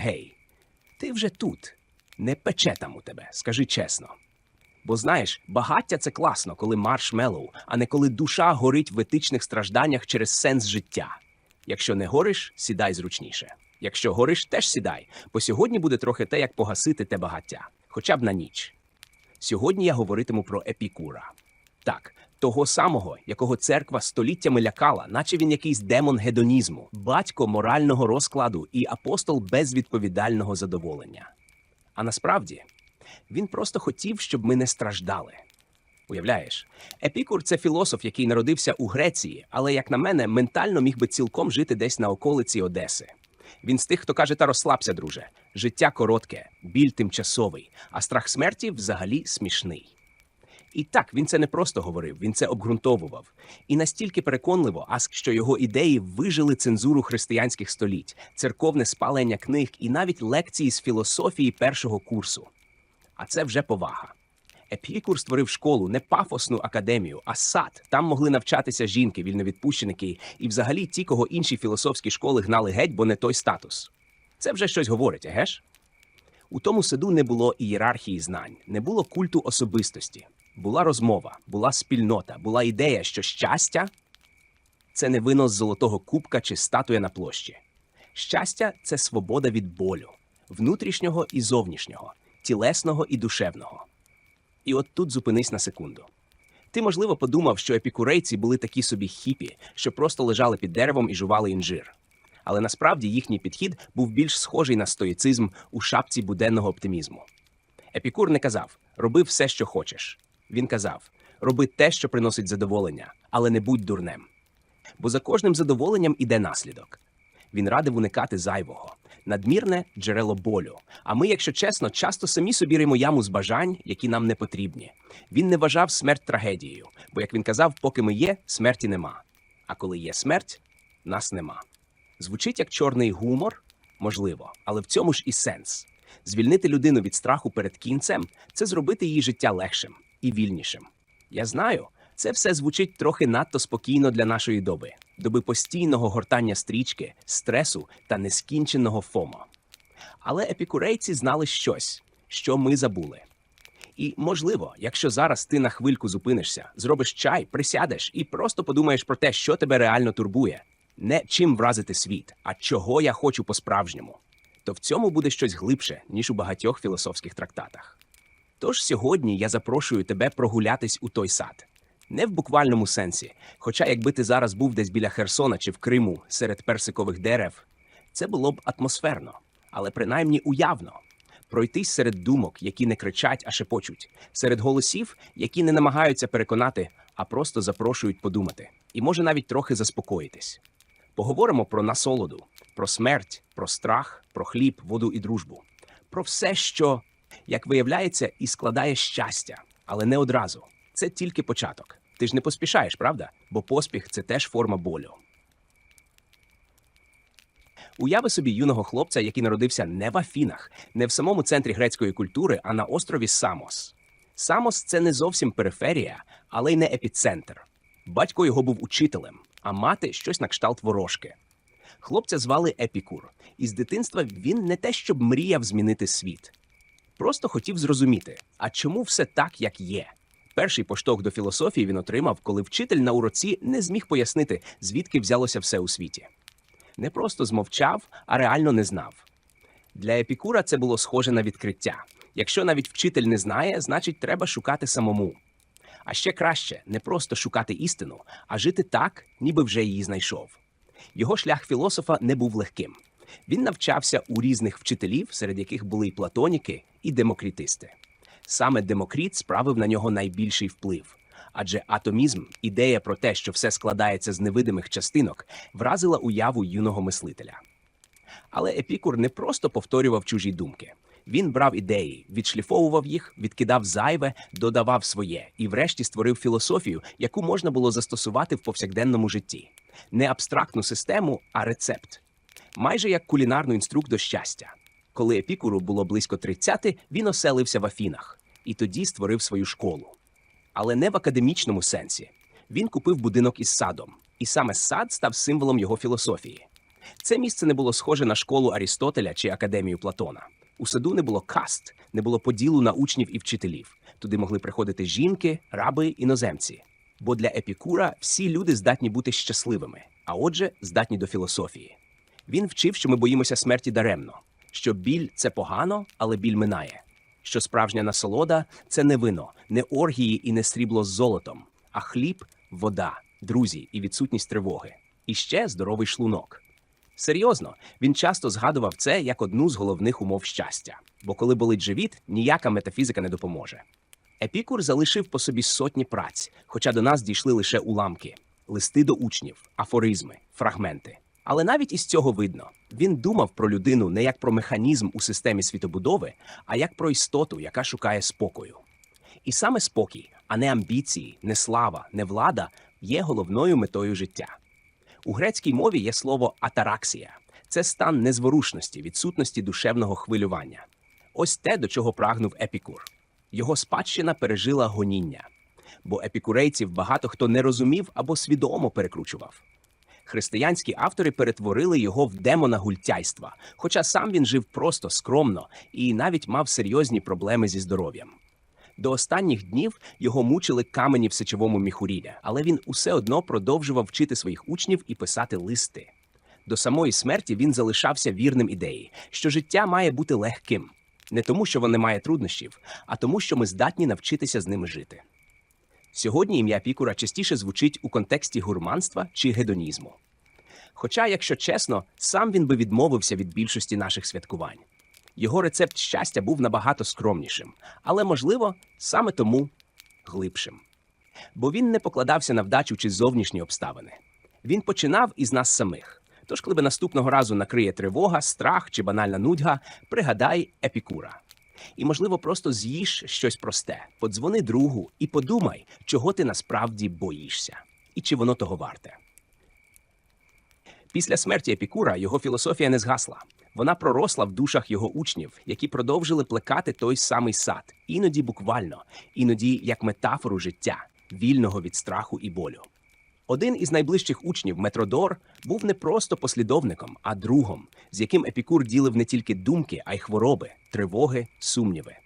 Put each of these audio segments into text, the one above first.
гей, ти вже тут. Не пече там у тебе, скажи чесно. Бо знаєш, багаття це класно, коли маршмеллоу, а не коли душа горить в етичних стражданнях через сенс життя. Якщо не гориш, сідай зручніше. Якщо гориш, теж сідай, бо сьогодні буде трохи те, як погасити те багаття, хоча б на ніч. Сьогодні я говоритиму про епікура. Так, того самого, якого церква століттями лякала, наче він якийсь демон гедонізму, батько морального розкладу і апостол безвідповідального задоволення. А насправді він просто хотів, щоб ми не страждали. Уявляєш, Епікур це філософ, який народився у Греції, але, як на мене, ментально міг би цілком жити десь на околиці Одеси. Він з тих, хто каже, та розслабся, друже. Життя коротке, біль тимчасовий, а страх смерті взагалі смішний. І так, він це не просто говорив, він це обґрунтовував. І настільки переконливо, аск, що його ідеї вижили цензуру християнських століть, церковне спалення книг і навіть лекції з філософії першого курсу. А це вже повага. Епікур створив школу, не пафосну академію, а сад. Там могли навчатися жінки, вільновідпущеники і взагалі ті, кого інші філософські школи гнали геть, бо не той статус. Це вже щось говорить, еге ж? У тому саду не було ієрархії знань, не було культу особистості. Була розмова, була спільнота, була ідея, що щастя це не винос золотого кубка чи статуя на площі. Щастя це свобода від болю, внутрішнього і зовнішнього, тілесного і душевного. І от тут зупинись на секунду. Ти, можливо, подумав, що епікурейці були такі собі хіпі, що просто лежали під деревом і жували інжир. Але насправді їхній підхід був більш схожий на стоїцизм у шапці буденного оптимізму. Епікур не казав роби все, що хочеш. Він казав роби те, що приносить задоволення, але не будь дурнем. Бо за кожним задоволенням іде наслідок. Він радив уникати зайвого, надмірне джерело болю. А ми, якщо чесно, часто самі собі римо яму з бажань, які нам не потрібні. Він не вважав смерть трагедією, бо, як він казав, поки ми є, смерті нема. А коли є смерть, нас нема. Звучить як чорний гумор, можливо, але в цьому ж і сенс. Звільнити людину від страху перед кінцем це зробити її життя легшим і вільнішим. Я знаю, це все звучить трохи надто спокійно для нашої доби, доби постійного гортання стрічки, стресу та нескінченого фомо. Але епікурейці знали щось, що ми забули. І, можливо, якщо зараз ти на хвильку зупинишся, зробиш чай, присядеш і просто подумаєш про те, що тебе реально турбує, не чим вразити світ, а чого я хочу по-справжньому, то в цьому буде щось глибше, ніж у багатьох філософських трактатах. Тож сьогодні я запрошую тебе прогулятись у той сад. Не в буквальному сенсі, хоча якби ти зараз був десь біля Херсона чи в Криму серед персикових дерев, це було б атмосферно, але принаймні уявно. Пройтись серед думок, які не кричать, а шепочуть, серед голосів, які не намагаються переконати, а просто запрошують подумати, і може навіть трохи заспокоїтись. Поговоримо про насолоду, про смерть, про страх, про хліб, воду і дружбу, про все, що, як виявляється, і складає щастя, але не одразу. Це тільки початок. Ти ж не поспішаєш, правда? Бо поспіх це теж форма болю. Уяви собі юного хлопця, який народився не в Афінах, не в самому центрі грецької культури, а на острові Самос. Самос це не зовсім периферія, але й не епіцентр. Батько його був учителем, а мати щось на кшталт ворожки. Хлопця звали Епікур, і з дитинства він не те, щоб мріяв змінити світ. Просто хотів зрозуміти, а чому все так, як є. Перший поштовх до філософії він отримав, коли вчитель на уроці не зміг пояснити, звідки взялося все у світі. Не просто змовчав, а реально не знав. Для Епікура це було схоже на відкриття. Якщо навіть вчитель не знає, значить треба шукати самому. А ще краще не просто шукати істину, а жити так, ніби вже її знайшов. Його шлях філософа не був легким. Він навчався у різних вчителів, серед яких були і платоніки, і демокрітисти. Саме Демокріт справив на нього найбільший вплив. Адже атомізм, ідея про те, що все складається з невидимих частинок, вразила уяву юного мислителя. Але Епікур не просто повторював чужі думки. Він брав ідеї, відшліфовував їх, відкидав зайве, додавав своє і, врешті, створив філософію, яку можна було застосувати в повсякденному житті. Не абстрактну систему, а рецепт. Майже як кулінарну інструкт до щастя. Коли Епікуру було близько 30, він оселився в Афінах і тоді створив свою школу. Але не в академічному сенсі. Він купив будинок із садом, і саме сад став символом його філософії. Це місце не було схоже на школу Арістотеля чи академію Платона. У саду не було каст, не було поділу на учнів і вчителів. Туди могли приходити жінки, раби, іноземці. Бо для Епікура всі люди здатні бути щасливими, а отже, здатні до філософії. Він вчив, що ми боїмося смерті даремно, що біль це погано, але біль минає, що справжня насолода це не вино, не оргії і не срібло з золотом, а хліб, вода, друзі і відсутність тривоги. І ще здоровий шлунок. Серйозно, він часто згадував це як одну з головних умов щастя, бо коли болить живіт, ніяка метафізика не допоможе. Епікур залишив по собі сотні праць, хоча до нас дійшли лише уламки, листи до учнів, афоризми, фрагменти. Але навіть із цього видно, він думав про людину не як про механізм у системі світобудови, а як про істоту, яка шукає спокою. І саме спокій, а не амбіції, не слава, не влада є головною метою життя. У грецькій мові є слово атараксія це стан незворушності, відсутності душевного хвилювання. Ось те, до чого прагнув Епікур. Його спадщина пережила гоніння, бо епікурейців багато хто не розумів або свідомо перекручував. Християнські автори перетворили його в демона гультяйства, хоча сам він жив просто скромно і навіть мав серйозні проблеми зі здоров'ям. До останніх днів його мучили камені в сечовому міхурі, але він усе одно продовжував вчити своїх учнів і писати листи. До самої смерті він залишався вірним ідеї, що життя має бути легким, не тому, що воно має труднощів, а тому, що ми здатні навчитися з ними жити. Сьогодні ім'я Пікура частіше звучить у контексті гурманства чи гедонізму. Хоча, якщо чесно, сам він би відмовився від більшості наших святкувань. Його рецепт щастя був набагато скромнішим, але, можливо, саме тому глибшим. Бо він не покладався на вдачу чи зовнішні обставини. Він починав із нас самих. Тож, коли наступного разу накриє тривога, страх чи банальна нудьга, пригадай епікура. І, можливо, просто з'їж щось просте, подзвони другу і подумай, чого ти насправді боїшся, і чи воно того варте. Після смерті Епікура його філософія не згасла. Вона проросла в душах його учнів, які продовжили плекати той самий сад, іноді буквально, іноді як метафору життя, вільного від страху і болю. Один із найближчих учнів Метродор був не просто послідовником, а другом, з яким Епікур ділив не тільки думки, а й хвороби, тривоги, сумніви.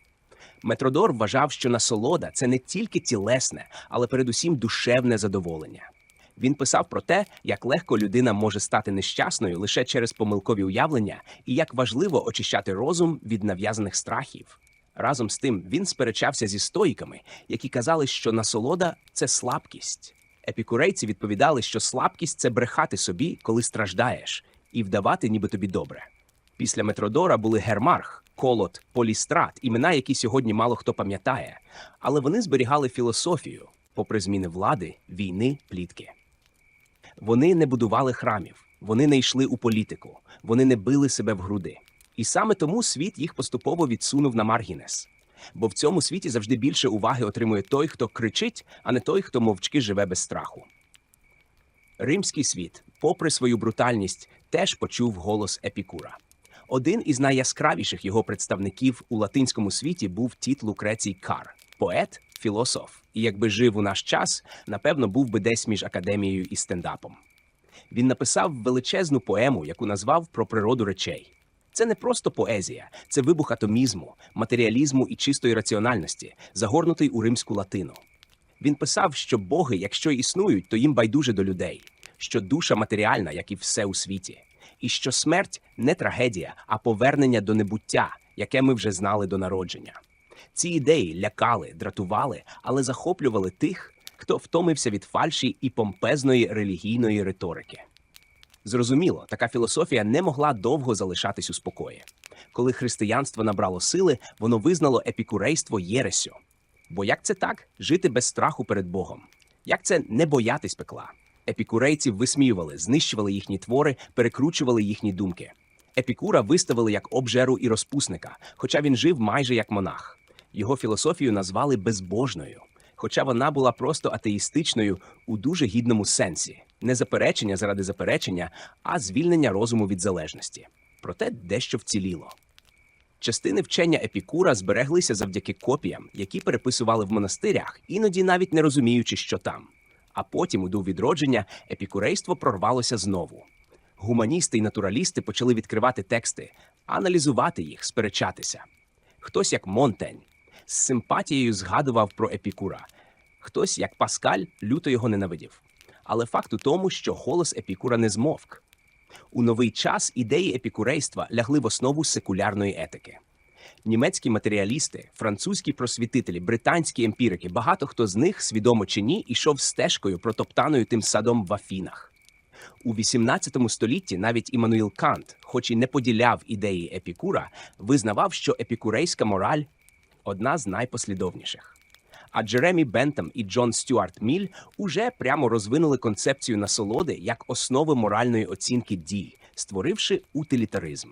Метродор вважав, що насолода це не тільки тілесне, але передусім душевне задоволення. Він писав про те, як легко людина може стати нещасною лише через помилкові уявлення, і як важливо очищати розум від нав'язаних страхів. Разом з тим він сперечався зі стоїками, які казали, що насолода це слабкість. Епікурейці відповідали, що слабкість це брехати собі, коли страждаєш, і вдавати, ніби тобі добре. Після Метродора були Гермарх, Колот, Полістрат, імена, які сьогодні мало хто пам'ятає, але вони зберігали філософію, попри зміни влади, війни, плітки. Вони не будували храмів, вони не йшли у політику, вони не били себе в груди. І саме тому світ їх поступово відсунув на Маргінес. Бо в цьому світі завжди більше уваги отримує той, хто кричить, а не той, хто мовчки живе без страху. Римський світ, попри свою брутальність, теж почув голос Епікура. Один із найяскравіших його представників у латинському світі був Тіт Лукрецій Кар, поет, філософ, і якби жив у наш час, напевно, був би десь між академією і стендапом. Він написав величезну поему, яку назвав про природу речей. Це не просто поезія, це вибух атомізму, матеріалізму і чистої раціональності, загорнутий у римську латину. Він писав, що боги, якщо існують, то їм байдуже до людей, що душа матеріальна, як і все у світі, і що смерть не трагедія, а повернення до небуття, яке ми вже знали до народження. Ці ідеї лякали, дратували, але захоплювали тих, хто втомився від фальші і помпезної релігійної риторики. Зрозуміло, така філософія не могла довго залишатись у спокої. Коли християнство набрало сили, воно визнало епікурейство єресю. Бо як це так жити без страху перед Богом? Як це не боятись пекла? Епікурейців висміювали, знищували їхні твори, перекручували їхні думки. Епікура виставили як обжеру і розпусника, хоча він жив майже як монах. Його філософію назвали безбожною, хоча вона була просто атеїстичною у дуже гідному сенсі, не заперечення заради заперечення, а звільнення розуму від залежності. Проте дещо вціліло. Частини вчення Епікура збереглися завдяки копіям, які переписували в монастирях, іноді навіть не розуміючи, що там. А потім, у дух відродження, епікурейство прорвалося знову. Гуманісти і натуралісти почали відкривати тексти, аналізувати їх, сперечатися. Хтось, як Монтень, з симпатією згадував про Епікура, хтось, як Паскаль, люто його ненавидів. Але факт у тому, що голос Епікура не змовк. У новий час ідеї епікурейства лягли в основу секулярної етики. Німецькі матеріалісти, французькі просвітителі, британські емпірики, багато хто з них, свідомо чи ні, ішов стежкою, протоптаною тим садом в Афінах. У XVIII столітті навіть Іммануїл Кант, хоч і не поділяв ідеї Епікура, визнавав, що епікурейська мораль одна з найпослідовніших. А Джеремі Бентам і Джон Стюарт Міль уже прямо розвинули концепцію насолоди як основи моральної оцінки дій, створивши утилітаризм.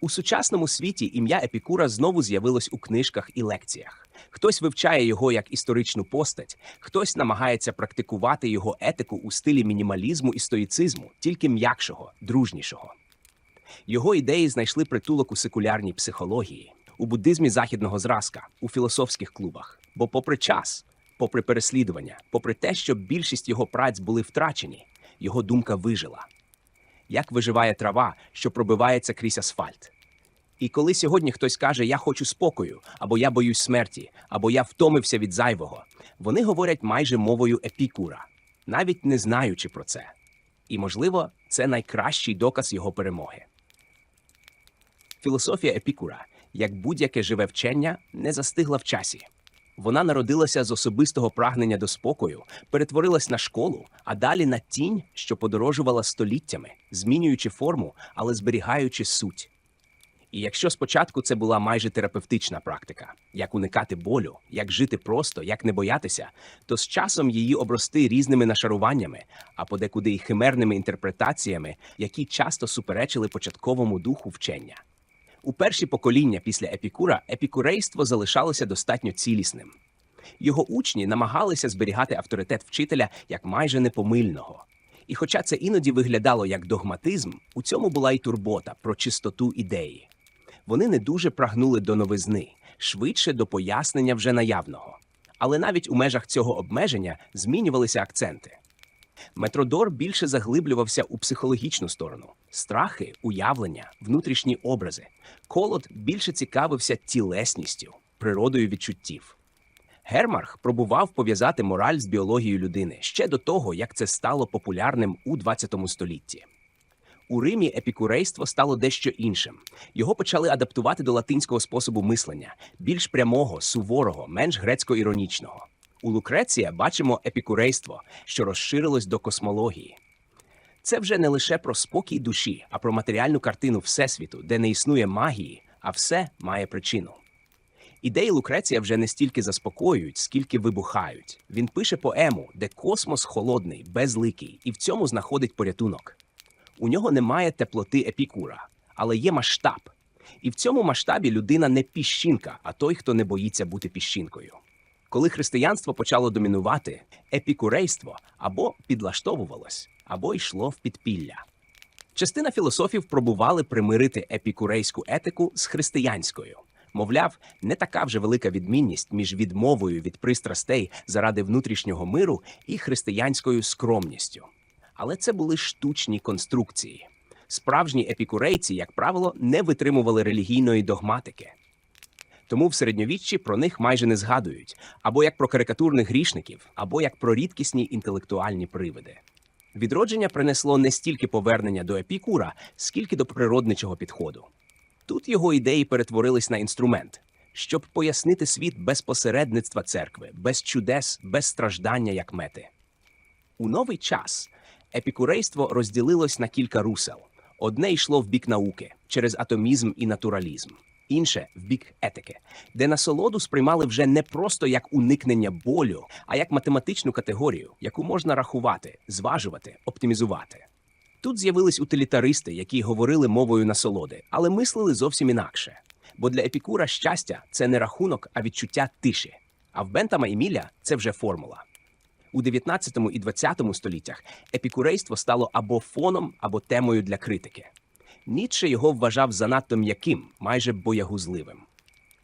У сучасному світі ім'я Епікура знову з'явилось у книжках і лекціях. Хтось вивчає його як історичну постать, хтось намагається практикувати його етику у стилі мінімалізму і стоїцизму, тільки м'якшого, дружнішого. Його ідеї знайшли притулок у секулярній психології, у буддизмі західного зразка, у філософських клубах. Бо, попри час, попри переслідування, попри те, що більшість його праць були втрачені, його думка вижила. Як виживає трава, що пробивається крізь асфальт. І коли сьогодні хтось каже Я хочу спокою, або я боюсь смерті, або я втомився від зайвого, вони говорять майже мовою епікура, навіть не знаючи про це. І, можливо, це найкращий доказ його перемоги. Філософія епікура, як будь-яке живе вчення, не застигла в часі. Вона народилася з особистого прагнення до спокою, перетворилась на школу, а далі на тінь, що подорожувала століттями, змінюючи форму, але зберігаючи суть. І якщо спочатку це була майже терапевтична практика, як уникати болю, як жити просто, як не боятися, то з часом її обрости різними нашаруваннями, а подекуди й химерними інтерпретаціями, які часто суперечили початковому духу вчення. У перші покоління після епікура епікурейство залишалося достатньо цілісним. Його учні намагалися зберігати авторитет вчителя як майже непомильного. І хоча це іноді виглядало як догматизм, у цьому була й турбота про чистоту ідеї. Вони не дуже прагнули до новизни, швидше до пояснення вже наявного. Але навіть у межах цього обмеження змінювалися акценти. Метродор більше заглиблювався у психологічну сторону: страхи, уявлення, внутрішні образи. Колод більше цікавився тілесністю, природою відчуттів. Гермарх пробував пов'язати мораль з біологією людини ще до того, як це стало популярним у ХХ столітті. У Римі епікурейство стало дещо іншим. Його почали адаптувати до латинського способу мислення, більш прямого, суворого, менш грецько-іронічного. У Лукреція бачимо епікурейство, що розширилось до космології. Це вже не лише про спокій душі, а про матеріальну картину Всесвіту, де не існує магії, а все має причину. Ідеї Лукреція вже не стільки заспокоюють, скільки вибухають. Він пише поему, де космос холодний, безликий, і в цьому знаходить порятунок. У нього немає теплоти епікура, але є масштаб. І в цьому масштабі людина не піщинка, а той, хто не боїться бути піщинкою. Коли християнство почало домінувати, епікурейство або підлаштовувалось, або йшло в підпілля. Частина філософів пробували примирити епікурейську етику з християнською. Мовляв, не така вже велика відмінність між відмовою від пристрастей заради внутрішнього миру і християнською скромністю. Але це були штучні конструкції. Справжні епікурейці, як правило, не витримували релігійної догматики. Тому в середньовіччі про них майже не згадують або як про карикатурних грішників, або як про рідкісні інтелектуальні привиди. Відродження принесло не стільки повернення до епікура, скільки до природничого підходу. Тут його ідеї перетворились на інструмент, щоб пояснити світ без посередництва церкви, без чудес, без страждання як мети. У новий час епікурейство розділилось на кілька русел. Одне йшло в бік науки через атомізм і натуралізм, інше в бік етики, де насолоду сприймали вже не просто як уникнення болю, а як математичну категорію, яку можна рахувати, зважувати, оптимізувати. Тут з'явились утилітаристи, які говорили мовою насолоди, але мислили зовсім інакше. Бо для епікура щастя це не рахунок, а відчуття тиші. А в Бентама і Міля це вже формула. У 19 і 20 століттях епікурейство стало або фоном, або темою для критики. Ніцше його вважав занадто м'яким, майже боягузливим.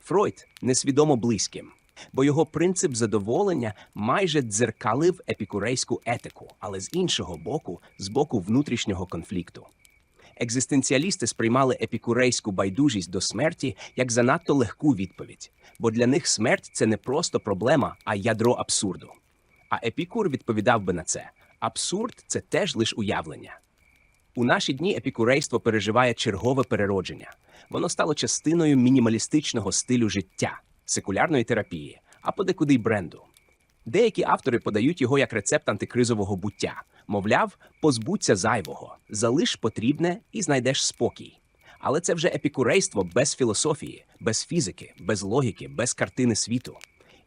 Фройд несвідомо близьким, бо його принцип задоволення майже дзеркалив епікурейську етику, але з іншого боку, з боку внутрішнього конфлікту. Екзистенціалісти сприймали епікурейську байдужість до смерті як занадто легку відповідь, бо для них смерть це не просто проблема, а ядро абсурду. А епікур відповідав би на це: абсурд це теж лише уявлення. У наші дні епікурейство переживає чергове переродження. Воно стало частиною мінімалістичного стилю життя, секулярної терапії, а подекуди й бренду. Деякі автори подають його як рецепт антикризового буття. Мовляв, позбудься зайвого, залиш потрібне і знайдеш спокій. Але це вже епікурейство без філософії, без фізики, без логіки, без картини світу.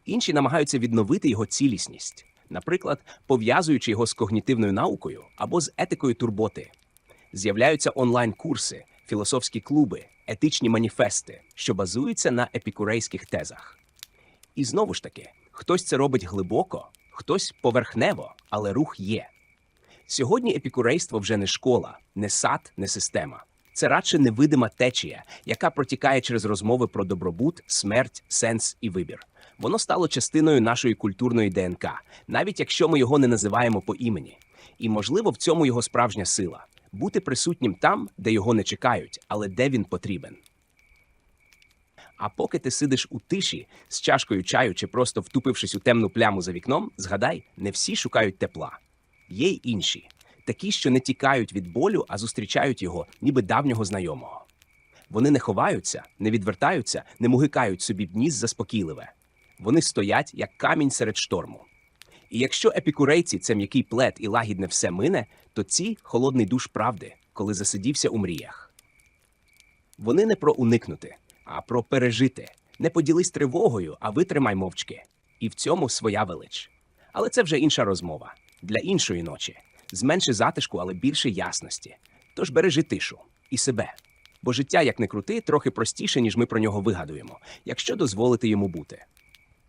Інші намагаються відновити його цілісність, наприклад, пов'язуючи його з когнітивною наукою або з етикою турботи. З'являються онлайн-курси, філософські клуби, етичні маніфести, що базуються на епікурейських тезах. І знову ж таки, хтось це робить глибоко, хтось поверхнево, але рух є. Сьогодні епікурейство вже не школа, не сад, не система. Це радше невидима течія, яка протікає через розмови про добробут, смерть, сенс і вибір. Воно стало частиною нашої культурної ДНК, навіть якщо ми його не називаємо по імені. І можливо в цьому його справжня сила бути присутнім там, де його не чекають, але де він потрібен. А поки ти сидиш у тиші з чашкою чаю чи просто втупившись у темну пляму за вікном, згадай, не всі шукають тепла. Є й інші, такі, що не тікають від болю, а зустрічають його, ніби давнього знайомого. Вони не ховаються, не відвертаються, не мугикають собі б ніс заспокійливе. Вони стоять, як камінь серед шторму. І якщо епікурейці це м'який плед і лагідне все мине, то ці холодний душ правди, коли засидівся у мріях. Вони не про уникнути, а про пережити. Не поділись тривогою, а витримай мовчки. І в цьому своя велич. Але це вже інша розмова для іншої ночі. Зменши затишку, але більше ясності. Тож бережи тишу і себе. Бо життя, як не крути, трохи простіше, ніж ми про нього вигадуємо, якщо дозволити йому бути.